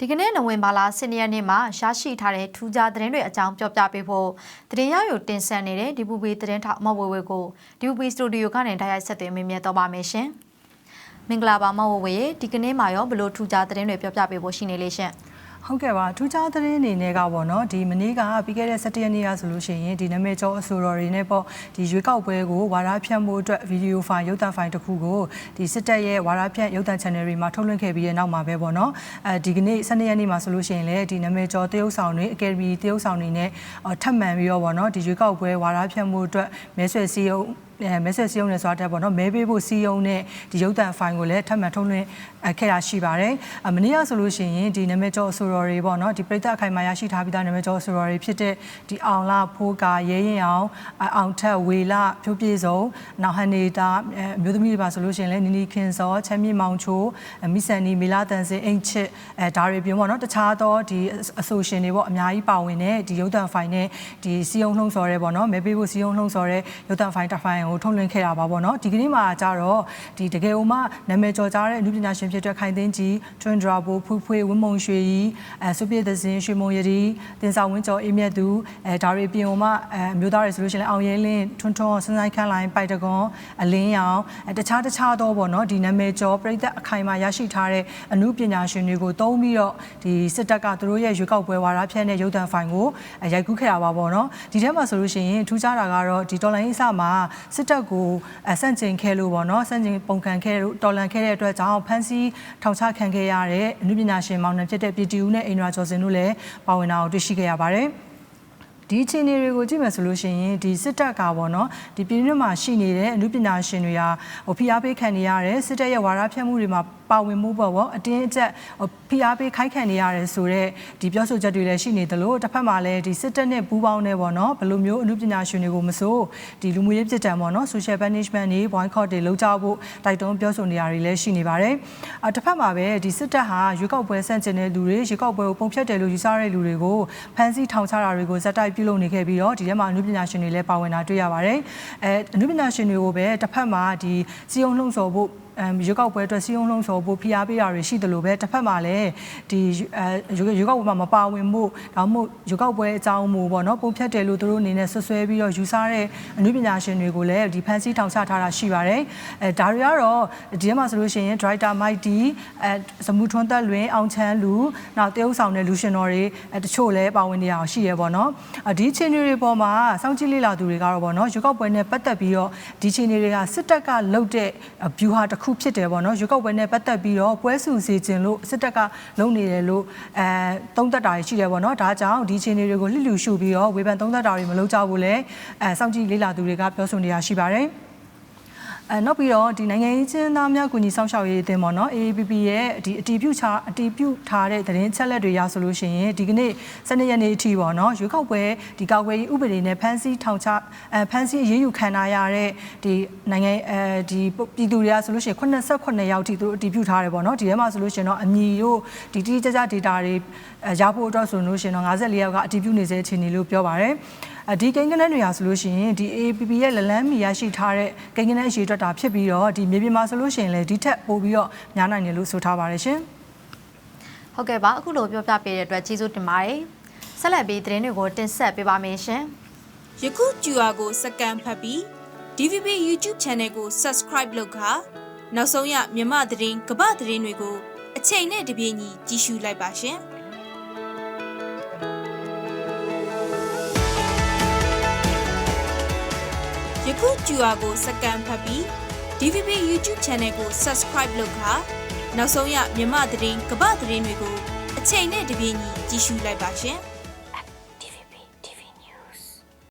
ဒီကနေ့နိုဝင်ဘာလ10ရက်နေ့မှာရရှိထားတဲ့ထူးခြားသတင်းတွေအကြောင်းပြောပြပေးဖို့သတင်းရယူတင်ဆက်နေတဲ့ဒီပူပီသတင်းထောက်မဝေဝေကိုဒီပူပီစတူဒီယိုကနေတိုက်ရိုက်ဆက်သွယ်မြင်မြတ်တော့ပါမယ်ရှင်။မင်္ဂလာပါမဝေဝေရေဒီကနေ့မှာရောဘလို့ထူးခြားသတင်းတွေပြောပြပေးဖို့ရှိနေလေရှင်။ ဟုတ်ကဲ့ပါထူးခြားသတင်းအနေနဲ့ကပေါ့နော်ဒီမနေ့ကပြီးခဲ့တဲ့17ရက်နေ့ကဆိုလို့ရှိရင်ဒီနာမည်ကျော်အဆိုတော်တွေနဲ့ပေါ့ဒီရွေးကောက်ပွဲကိုဝါဒဖြန့်မှုအတွက်ဗီဒီယိုဖိုင်ရုပ်သံဖိုင်တစ်ခုကိုဒီစစ်တပ်ရဲ့ဝါဒဖြန့်ရုပ်သံ channel တွေမှာထုတ်လွှင့်ခဲ့ပြီးတဲ့နောက်မှာပဲပေါ့နော်အဲဒီကနေ့12ရက်နေ့မှာဆိုလို့ရှိရင်လည်းဒီနာမည်ကျော်တရုတ်ဆောင်တွေအကယ်ဒမီတရုတ်ဆောင်တွေနဲ့ထပ်မံပြီးတော့ပေါ့နော်ဒီရွေးကောက်ပွဲဝါဒဖြန့်မှုအတွက်မဲဆွယ်စည်းရုံးအဲ မက်ဆေ့စီယုံနဲ့ဆိုတာတက်ပေါ့နော်မဲပေးဖို့စီယုံနဲ့ဒီရုပ်သံဖိုင်ကိုလည်းထပ်မံထုတ်လွှင့်ခဲ့တာရှိပါတယ်အမနေ့ကဆိုလို့ရှိရင်ဒီနာမည်ကျော်အဆိုတော်တွေပေါ့နော်ဒီပြည်သက်အခိုင်မာရရှိထားပြီးသားနာမည်ကျော်အဆိုတော်တွေဖြစ်တဲ့ဒီအောင်လာဖိုးကာရဲရင်အောင်အောင်ထက်ဝေလာဖြိုးပြေစုံနောက်ဟန်နေတာအမျိုးသမီးတွေပါဆိုလို့ရှိရင်လည်းနီနီခင်စောချမ်းမြေမောင်ချိုမိဆန်နီမီလာတန်စင်အိမ်ချစ်အဲဒါတွေပြောပေါ့နော်တခြားသောဒီအဆိုရှင်တွေပေါ့အများကြီးပါဝင်တဲ့ဒီရုပ်သံဖိုင်နဲ့ဒီစီယုံလှုံ့ဆော်ရဲပေါ့နော်မဲပေးဖို့စီယုံလှုံ့ဆော်ရဲရုပ်သံဖိုင်တစ်ဖိုင်ကိုထုတ်လွှင့်ခဲ့တာပါပေါ့နော်ဒီကနေ့မှာကြတော့ဒီတကယ်ဥမနာမည်ကျော်ကြားတဲ့အမှုပညာရှင်ဖြစ်တဲ့ခိုင်သိန်းကြီးထွန်းဒရာဘိုဖူးဖွေးဝင်းမုံရွှေကြီးအဲစုပြည့်သစင်ရွှေမုံရည်တင်ဆောင်ဝင်းကျော်အေးမြတ်သူအဲဒါတွေပြင်ဥမအဲအမျိုးသားတွေဆိုလို့ရှိရင်အောင်ရဲလင်းထွန်းထွန်းစန်းဆိုင်ခန့်လိုင်းပိုက်တကွန်အလင်းရောင်အဲတခြားတခြားသောပေါ့နော်ဒီနာမည်ကျော်ပြည်သက်အခိုင်အမာရရှိထားတဲ့အမှုပညာရှင်တွေကိုတုံးပြီးတော့ဒီစစ်တပ်ကသူတို့ရဲ့ရွေးကောက်ပွဲဝါဒဖြန့်တဲ့ရုပ်သံဖိုင်ကိုရိုက်ကူးခဲ့တာပါပေါ့နော်ဒီထဲမှာဆိုလို့ရှိရင်ထူးခြားတာကတော့ဒီတော်လိုင်းအစမှာစစ်တပ်ကိုအဆန့်ကျင်ခဲ့လို့ပေါ့နော်ဆန့်ကျင်ပုံခံခဲ့လို့တော်လန်ခဲ့တဲ့အတွက်ကြောင့်ဖမ်းဆီးထောင်ချခံခဲ့ရတဲ့အမှုပညာရှင်မောင်နှံဖြစ်တဲ့ပြည်တီဦးနဲ့အိန္ဒြာကျော်စင်တို့လည်းပါဝင်တာကိုတွေ့ရှိခဲ့ရပါတယ် ဒီအခြေအနေတွေကိုကြည့်မယ်ဆိုလို့ရှိရင်ဒီစစ်တပ်ကပေါ့နော်ဒီပြည်တွင်းမှာရှိနေတဲ့အမှုပညာရှင်တွေဟာဟိုဖိအားပေးခံနေရတယ်စစ်တပ်ရဲ့ဝါဒဖြန့်မှုတွေမှာပါဝင်မှုပေါ့ဗောအတင်းအကျပ်ဖိအားပေးခိုက်ခံနေရတယ်ဆိုတော့ဒီပြောဆိုချက်တွေလည်းရှိနေသလိုတစ်ဖက်မှာလည်းဒီစစ်တပ်နဲ့ပူးပေါင်းနေပေါ့နော်ဘယ်လိုမျိုးအမှုပညာရှင်တွေကိုမဆိုဒီလူမှုရေးပြည်တံပေါ့နော် social punishment တွေ boycott တွေလုပ်ကြဖို့တိုက်တွန်းပြောဆိုနေရတွေလည်းရှိနေပါတယ်အတစ်ဖက်မှာပဲဒီစစ်တပ်ဟာရွေးကောက်ပွဲဆန့်ကျင်တဲ့လူတွေရွေးကောက်ပွဲကိုပုံဖြတ်တယ်လို့ယူဆတဲ့လူတွေကိုဖမ်းဆီးထောင်ချတာတွေကိုဇက်တိုက်ပြုလုပ်နေခဲ့ပြီးတော့ဒီထဲမှာအမှုပညာရှင်တွေလည်းပါဝင်တာတွေ့ရပါတယ်အဲအမှုပညာရှင်တွေကိုပဲတစ်ဖက်မှာဒီစီယုံလှုံ့ဆော်ဖို့အမ် ရွေးကောက်ပွဲအတွက်စီးရုံးလုံးဆော်ဖို့ဖိအားပေးတာတွေရှိတယ်လို့ပဲတစ်ဖက်မှာလည်းဒီအဲရွေးကောက်ပွဲမှာမပါဝင်မှုဒါမှမဟုတ်ရွေးကောက်ပွဲအကြောင်းမူပေါ့နော်ပုံဖြတ်တယ်လို့သူတို့အနေနဲ့ဆွဆွဲပြီးတော့ယူဆတဲ့အမှုပညာရှင်တွေကိုလည်းဒီဖန်ဆီးထောင်ချထားတာရှိပါတယ်အဲဒါတွေကတော့ဒီထဲမှာဆိုလို့ရှိရင် director Mighty အဲစမှုထွန်းသက်လွင်အောင်ချမ်းလူနောက်တရုတ်ဆောင်တဲ့လူရှင်တော်တွေအဲတချို့လည်းပါဝင်နေရအောင်ရှိရပေါ့နော်ဒီချင်းတွေပေါ်မှာစောင့်ကြည့်လေ့လာသူတွေကတော့ပေါ့နော်ရွေးကောက်ပွဲနဲ့ပတ်သက်ပြီးတော့ဒီချင်းတွေကစစ်တပ်ကလုတ်တဲ့ view ဟာတစ်ခုဖြစ်တယ်ပေါ့နော်ရွေးကောက်ပွဲနဲ့ပတ်သက်ပြီးတော့ပွဲစုစီခြင်းလို့စစ်တပ်ကလုပ်နေတယ်လို့အဲသုံးသက်တာရှိတယ်ပေါ့နော်ဒါကြောင့်ဒီချင်းတွေကိုလှစ်လူရှုပြီးတော့ဝေဖန်သုံးသက်တာတွေမလုပ်ကြဘူးလေအဲစောင့်ကြည့်လေ့လာသူတွေကပြောဆိုနေတာရှိပါတယ် အဲနောက်ပြီးတော့ဒီနိုင်ငံရေးချင်းသားများကူညီဆောင်ရှောက်ရေးအသင်းပေါ့နော် AAPP ရဲ့ဒီအတီးပြုချအတီးပြုထားတဲ့သတင်းချက်လက်တွေရဆိုလို့ရှိရင်ဒီကနေ့12ရက်နေ့အထိပေါ့နော်ရွေးကောက်ပွဲဒီကောက်ွယ်ရေးဥပဒေနဲ့ဖမ်းဆီးထောင်ချအဲဖမ်းဆီးအရေးယူခံရတဲ့ဒီနိုင်ငံအဲဒီပြည်သူတွေကဆိုလို့ရှိရင်89ယောက်ထိသူတို့အတီးပြုထားတယ်ပေါ့နော်ဒီထဲမှာဆိုလို့ရှိရင်တော့အမီတို့ဒီတိကျကျ data တွေရဖို့အတွက်ဆိုလို့ရှိရင်တော့54ယောက်ကအတီးပြုနေစေအခြေအနေလို့ပြောပါတယ် ဒီကိန်းဂဏန်းတွေဟာဆိုလို့ရှိရင်ဒီ APP ရဲ့လလန်းမီရရှိထားတဲ့ကိန်းဂဏန်းအရေးအတွက်တာဖြစ်ပြီးတော့ဒီမြေပြင်မှာဆိုလို့ရှိရင်လည်းဒီထက်ပိုပြီးတော့များနိုင်တယ်လို့ဆိုထားပါတယ်ရှင်ဟုတ်ကဲ့ပါအခုလိုပြောပြပေးတဲ့အတွက်ကျေးဇူးတင်ပါတယ်ဆက်လက်ပြီးသတင်းတွေကိုတင်ဆက်ပေးပါမယ်ရှင်ယခု QR ကိုစကန်ဖတ်ပြီး DVB YouTube Channel ကို Subscribe လုပ်ခါနောက်ဆုံးရမြမသတင်းကပသတင်းတွေကိုအချိန်နဲ့တပြေးညီကြည့်ရှုလိုက်ပါရှင်။။ ခု QR ကိုစကန်ဖတ်ပြီး DVB YouTube Channel ကို Subscribe လုပ်ခါနောက်ဆုံးရမြမသတင်းကပသတင်းတွေကိုအချိန်နဲ့တပြေးညီကြည့်ရှုလိုက်ပါရှင်။